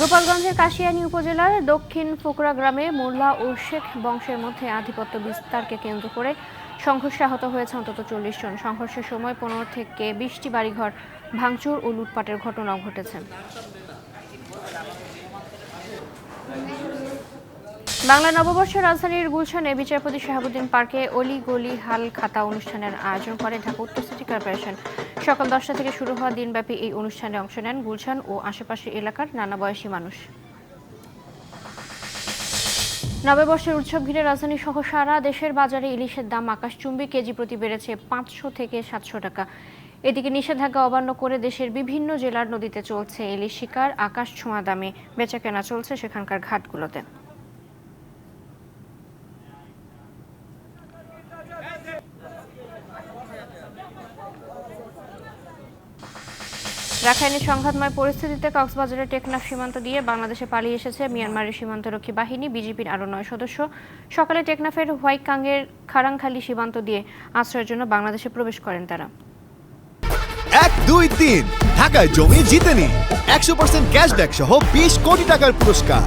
গোপালগঞ্জের কাশিয়ানী উপজেলার দক্ষিণ ফোকরা গ্রামে মোল্লা ও শেখ বংশের মধ্যে আধিপত্য বিস্তারকে কেন্দ্র করে সংঘর্ষে আহত হয়েছে অন্তত চল্লিশ জন। সংঘর্ষের সময় পনেরো থেকে বিশটি বাড়িঘর ভাঙচুর ও লুটপাটের ঘটনাও ঘটেছে। বাংলা নববর্ষের রাজধানীর গুলশানে বিচারপতি শাহাবুদ্দিন পার্কে অলি গলি হাল খাতা অনুষ্ঠানের আয়োজন করে ঢাকা উত্তর সিটি কর্পোরেশন। সকাল দশটা থেকে শুরু হওয়া দিনব্যাপী এই অনুষ্ঠানে অংশ নেন গুলশান ও আশেপাশের এলাকার নানা বয়সী মানুষ। নববর্ষের উৎসব ঘিরে রাজধানী সহ সারা দেশের বাজারে ইলিশের দাম আকাশচুম্বী, কেজি প্রতি বেড়েছে পাঁচশো থেকে সাতশো টাকা। এদিকে নিষেধাজ্ঞা অমান্য করে দেশের বিভিন্ন জেলার নদীতে চলছে ইলিশ শিকার, আকাশ ছোঁয়া দামে বেচাকেনা চলছে সেখানকার ঘাটগুলোতে। রাখাইনের সংঘাতময় পরিস্থিতিতে কক্সবাজারের টেকনাফ সীমান্ত দিয়ে বাংলাদেশে পালিয়ে এসেছে মিয়ানমারের সীমান্তরক্ষী বাহিনী বিজেপির আরও নয় সদস্য। সকালে টেকনাফের হোয়াইকাঙ্গের খারাংখালি সীমান্ত দিয়ে আশ্রয়ের জন্য বাংলাদেশে প্রবেশ করেন তারা। এক, দুই, তিন। ঢাকায় জমি জিতে নিন একশো পার্সেন্ট ক্যাশব্যাক সহ বিশ কোটি টাকার পুরস্কার।